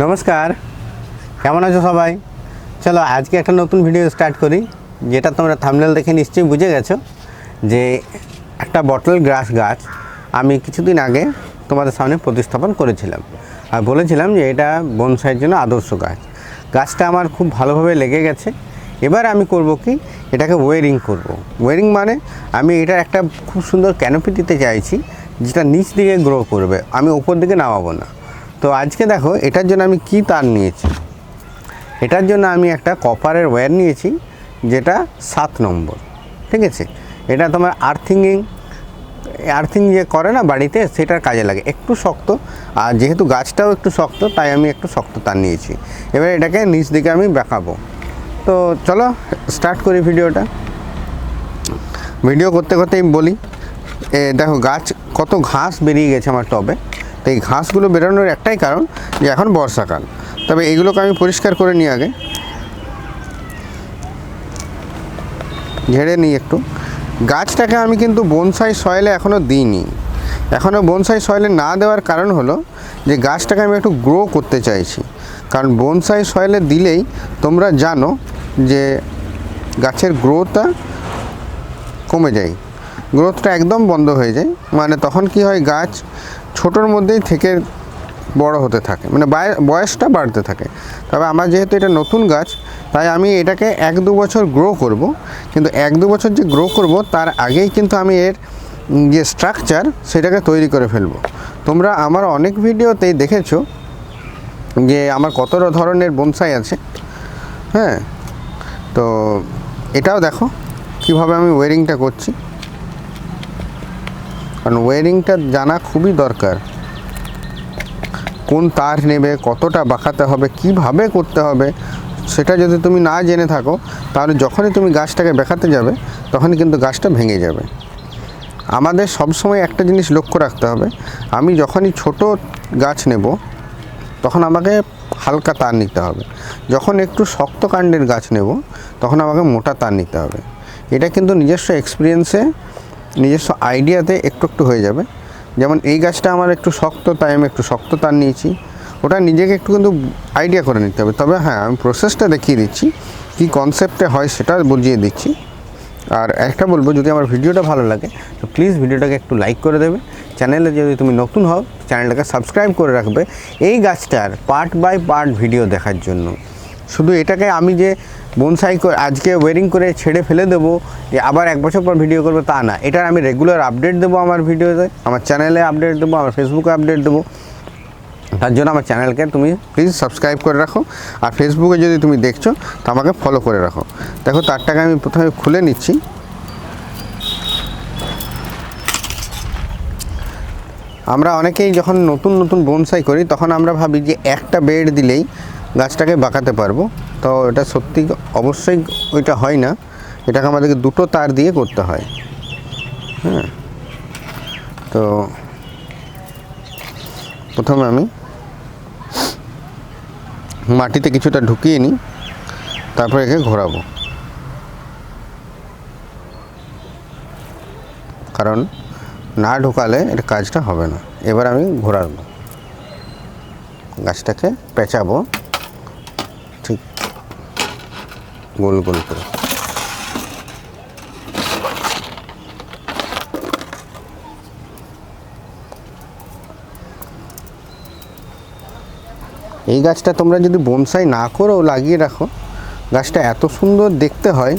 নমস্কার। কেমন আছো সবাই? চলো আজকে একটা নতুন ভিডিও স্টার্ট করি, যেটা তোমরা থামনেল দেখে নিশ্চয়ই বুঝে গেছো যে একটা বটল গ্রাস গাছ আমি কিছুদিন আগে তোমাদের সামনে প্রতিস্থাপন করেছিলাম আর বলেছিলাম যে এটা বনসাইয়ের জন্য আদর্শ গাছ। গাছটা আমার খুব ভালোভাবে লেগে গেছে। এবার আমি করব কি? এটাকে ওয়েরিং করব। ওয়েরিং মানে আমি এটা একটা খুব সুন্দর ক্যানোপি দিতে চাইছি, যেটা নিচ দিকে গ্রো করবে। আমি উপর দিকে নামাবো না। তো আজকে দেখো, এটার জন্য আমি কি তার নিয়েছি? এটার জন্য আমি একটা কপারের ওয়্যার নিয়েছি, যেটা সাত নম্বর, ঠিক আছে? এটা তোমার আর্থিংইং আর্থিং যে করে না বাড়িতে, সেটার কাজে লাগে। একটু শক্ত, আর যেহেতু গাছটাও একটু শক্ত, তাই আমি একটু শক্ত তার নিয়েছি। এবার এটাকে নিচ দিকে আমি বেঁকাবো তো চলো স্টার্ট করি ভিডিওটা। ভিডিও করতে করতেই বলি, এ দেখো, গাছ কত ঘাস বেরিয়ে গেছে আমার টবে। তো এই ঘাসগুলো বেরোনোর একটাই কারণ যে এখন বর্ষাকাল। তবে এগুলোকে আমি পরিষ্কার করে নিই আগে। ঝেড়ে নিই একটু। গাছটাকে আমি কিন্তু বনসাই সয়েলে এখনও দিইনি। এখনও বনসাই সয়েলে না দেওয়ার কারণ হলো যে গাছটাকে আমি একটু গ্রো করতে চাইছি। কারণ বনসাই সয়েলে দিলেই তোমরা জানো যে গাছের গ্রোথটা কমে যায়। গ্রোথটা একদম বন্ধ হয়ে যায়। মানে তখন কি হয়, গাছ ছোটোর মধ্যেই থেকে বড় হতে থাকে। মানে বায়- বয়সটা বাড়তে থাকে। তবে আমার যেহেতু এটা নতুন গাছ, তাই আমি এটাকে এক দু বছর গ্রো করব। কিন্তু এক দু বছর যে গ্রো করব, তার আগেই কিন্তু আমি এর যে স্ট্রাকচার সেটাকে তৈরি করে ফেলব। তোমরা আমার অনেক ভিডিওতেই দেখেছ যে আমার কত ধরনের বনসাই আছে। হ্যাঁ? তো এটাও দেখো, কীভাবে আমি ওয়ারিংটা করছি। কারণ ওয়ারিংটা জানা খুবই দরকার। কোন তার নেবে, কতটা বাঁকাতে হবে, কীভাবে করতে হবে, সেটা যদি তুমি না জেনে থাকো, তাহলে যখনই তুমি গাছটাকে বেঁকাতে যাবে, তখনই কিন্তু গাছটা ভেঙে যাবে। আমাদের সবসময় একটা জিনিস লক্ষ্য রাখতে হবে, আমি যখনই ছোট গাছ নেব, তখন আমাকে হালকা তার নিতে হবে। যখন একটু শক্ত কাণ্ডের গাছ নেব, তখন আমাকে মোটা তার নিতে হবে। এটা কিন্তু নিজস্ব এক্সপিরিয়েন্সে নিজস্ব আইডিয়াতে একটু একটু হয়ে যাবে। যেমন এই গাছটা আমার একটু শক্ত, তাই আমি একটু শক্ত তার নিয়েছি। ওটা নিজেকে একটু কিন্তু আইডিয়া করে নিতে হবে। তবে হ্যাঁ আমি প্রসেসটা দেখিয়ে দিচ্ছি, কী কনসেপ্টে হয় সেটা বুঝিয়ে দিচ্ছি। আর একটা বলব, যদি আমার ভিডিওটা ভালো লাগে, তো প্লিজ ভিডিওটাকে একটু লাইক করে দেবে। চ্যানেলে যদি তুমি নতুন হও চ্যানেলটাকে সাবস্ক্রাইব করে রাখবে। এই গাছটার পার্ট বাই পার্ট ভিডিও দেখার জন্য। শুধু এটাকে আমি যে বনসাই করে আজকে ওয়েরিং করে ছেড়ে ফেলে দেবো, যে আবার এক বছর পর ভিডিও করব, তা না। এটার আমি রেগুলার আপডেট দেবো আমার ভিডিওতে আমার চ্যানেলে আপডেট দেবো, আমার ফেসবুকে আপডেট দেবো। তার জন্য আমার চ্যানেলকে তুমি প্লিজ সাবস্ক্রাইব করে রাখো। আর ফেসবুকে যদি তুমি দেখছ, তো আমাকে ফলো করে রাখো। দেখো, তারটাকে আমি প্রথমে খুলে নিচ্ছি। আমরা অনেকেই যখন নতুন নতুন বনসাই করি, তখন আমরা ভাবি যে একটা বেড দিলেই গাছটাকে বাঁকাতে পারব। তো এটা সত্যি অবশ্যই ওইটা হয় না। এটাকে আমাদেরকে দুটো তার দিয়ে করতে হয়। হ্যাঁ। তো প্রথমে আমি মাটিতে কিছুটা ঢুকিয়ে নিই, তারপর একে ঘোরাবো। কারণ না ঢোকালে এটা কাজটা হবে না। এবার আমি ঘোরাবো। গাছটাকে পেঁচাবো ঠিক গোল গোল করে। এই গাছটা তোমরা যদি বনসাই না করেও লাগিয়ে রাখো, গাছটা এত সুন্দর দেখতে হয়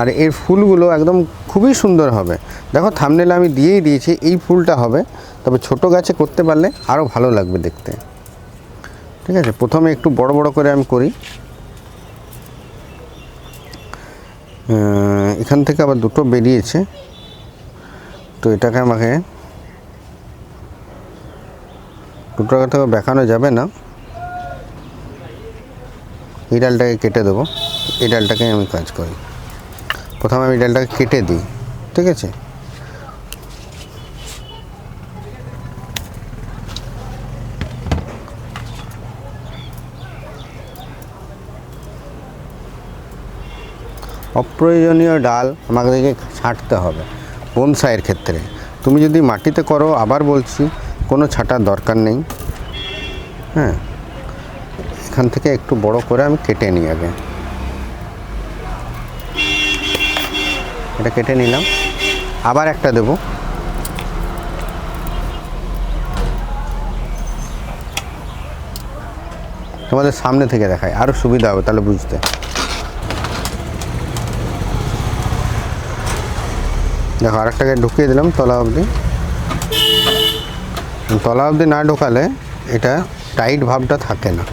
আর এর ফুলগুলো একদম খুবই সুন্দর হবে। দেখো থামনেলে আমি দিয়েই দিয়েছি, এই ফুলটা হবে। তবে ছোট গাছে করতে পারলে আরও ভালো লাগবে দেখতে। ঠিক আছে, প্রথমে একটু বড় বড় করে আমি করি। এখান থেকে আবার দুটো বেরিয়েছে। তো এটাকে আমাকে দুটোকে তো দেখানো যাবে না। এই ডালটাকে কেটে দেবো। এই ডালটাকে আমি কাজ করি। প্রথমে আমি ডালটাকে কেটে দিই। ঠিক আছে? অপ্রয়োজনীয় ডাল আমাদেরকে ছাঁটতে হবে, বনসাইয়ের ক্ষেত্রে। তুমি যদি মাটিতে করো, আবার বলছি, কোনো ছাটার দরকার নেই। হ্যাঁ এখান থেকে একটু বড় করে আমি কেটে নিই আগে। এটা কেটে নিলাম। আবার একটা দেব। তোমাদের সামনে থেকে দেখায় আরও সুবিধা হবে তাহলে বুঝতে। দেখো, আরেকটাকে ঢুকিয়ে দিলাম তলা অবধি। তলা অবধি না ঢোকালে এটা টাইট ভাবটা থাকে না।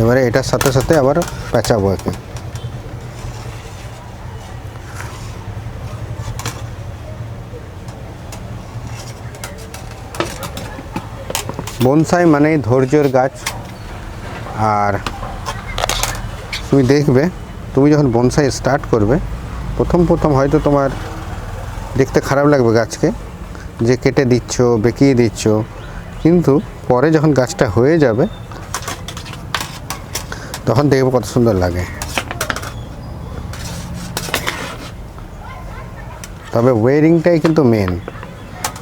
এবারে এটার সাথে সাথে আবার পেঁচাবো একে। বনসাই মানে ধৈর্যের গাছ। আর তুমি দেখবে, তুমি যখন বনসাই স্টার্ট করবে, প্রথম প্রথম হয়তো তোমার দেখতে খারাপ লাগবে গাছকে। যে কেটে দিচ্ছ, বেঁকিয়ে দিচ্ছ। কিন্তু পরে যখন গাছটা হয়ে যাবে, তখন দেখব কত সুন্দর লাগে। তবে ওয়েরিংটাই কিন্তু মেন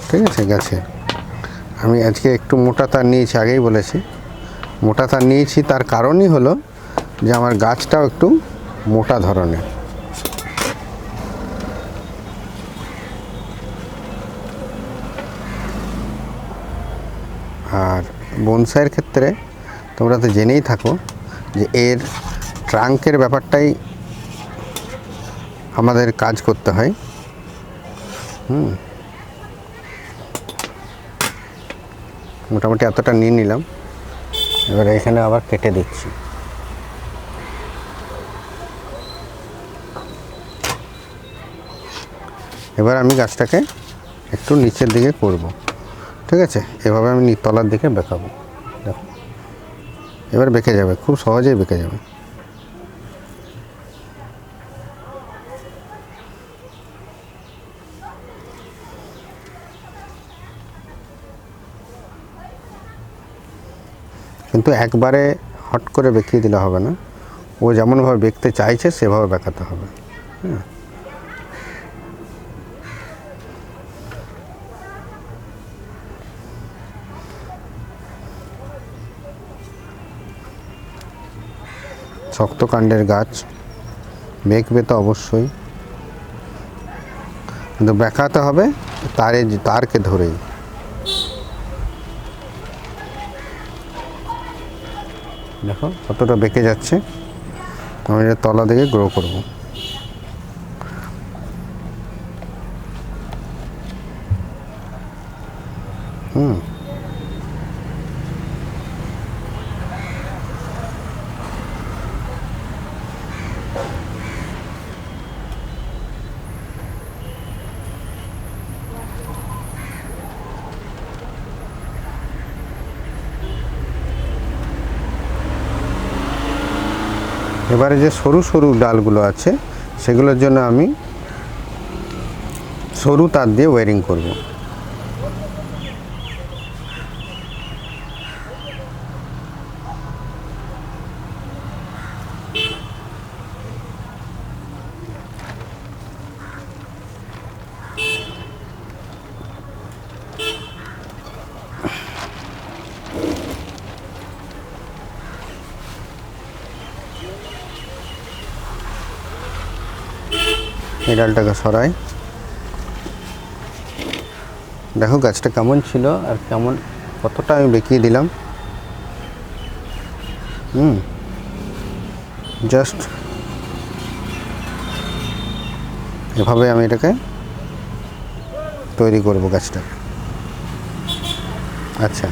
ঠিক আছে গাছে। আমি আজকে একটু মোটা তার নিয়েছি, আগেই বলেছি। মোটা তার নিয়েছি, তার কারণই হলো যে আমার গাছটাও একটু মোটা ধরনের। বনসাইয়ের ক্ষেত্রে তোমরা তো জেনেই থাকো যে এর ট্রাঙ্কের ব্যাপারটাই আমাদের কাজ করতে হয়। হুম। মোটামুটি এতটা নিয়ে নিলাম। এবার এখানে আবার কেটে দিচ্ছি। এবার আমি গাছটাকে একটু নিচের দিকে করব। ঠিক আছে? এভাবে আমি তলার দিকে বেঁকাবো। দেখো। এবার বেঁকে যাবে, খুব সহজেই বেঁকে যাবে। কিন্তু একবারে হট করে বেঁকিয়ে দিলে হবে না। ও যেমনভাবে বেঁকতে চাইছে, সেভাবে বেঁকাতে হবে। হ্যাঁ। শক্ত কাণ্ডের গাছ। বেঁকবে তো অবশ্যই। কিন্তু বেঁকাতে হবে, তারে তারকে ধরেই। দেখো, কতটা বেঁকে যাচ্ছে। আমি তলা দিকে গ্রো করব। হুম। এবারে যে সরু সরু ডালগুলো আছে সেগুলোর জন্য আমি সরু তার দিয়ে ওয়ারিং করব। এই ডালটাকে সরাই। দেখো গাছটা কেমন ছিল আর কেমন, কতটা আমি বেঁকিয়ে দিলাম। হুম। জাস্ট এভাবে আমি এটাকে তৈরি করব গাছটা। আচ্ছা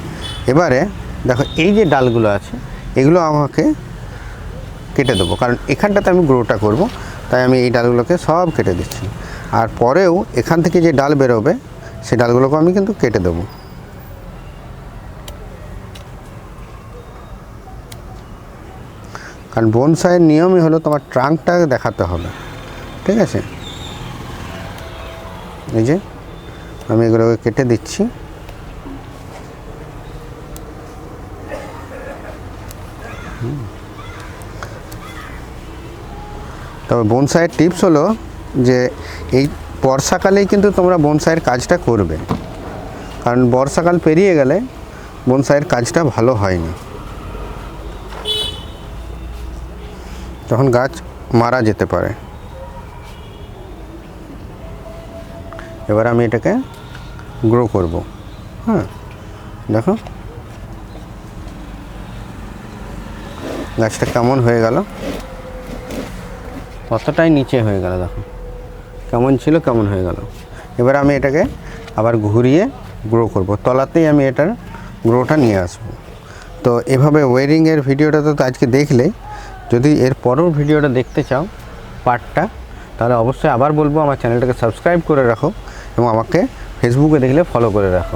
এবারে দেখো এই যে ডালগুলো আছে, এগুলো আমাকে কেটে দেবো। কারণ এখানটাতে আমি গ্রোটা করব। তাই আমি এই ডালগুলোকে সব কেটে দিচ্ছি। আর পরেও এখান থেকে যে ডাল বেরোবে সেই ডালগুলোকে আমি কিন্তু কেটে দেবো। কারণ বনসাইয়ের নিয়মই হলো তোমার ট্রাঙ্কটা দেখাতে হবে। ঠিক আছে? এই যে, আমি এগুলোকে কেটে দিচ্ছি। তবে বনসাইয়ের টিপস হলো যে এই বর্ষাকালেই কিন্তু তোমরা বনসাইয়ের কাজটা করবে। কারণ বর্ষাকাল পেরিয়ে গেলে বনসাইয়ের কাজটা ভালো হয় না তখন গাছ মারা যেতে পারে। এবার আমি এটাকে গ্রো করব। হ্যাঁ দেখো। গাছটা কেমন হয়ে গেল। কতটাই নিচে হয়ে গেল, দেখো। কেমন ছিল, কেমন হয়ে গেল। এবার আমি এটাকে আবার ঘুরিয়ে গ্রো করব। তলাতেই আমি এটার গ্রোটা নিয়ে আসব। তো এভাবে ওয়ারিংয়ের ভিডিওটা তো আজকে দেখলে, যদি এর পরের ভিডিওটা দেখতে চাও পার্টটা তাহলে অবশ্যই আবার বলব, আমার চ্যানেলটাকে সাবস্ক্রাইব করে রাখো এবং আমাকে ফেসবুকে দেখলে ফলো করে রাখো।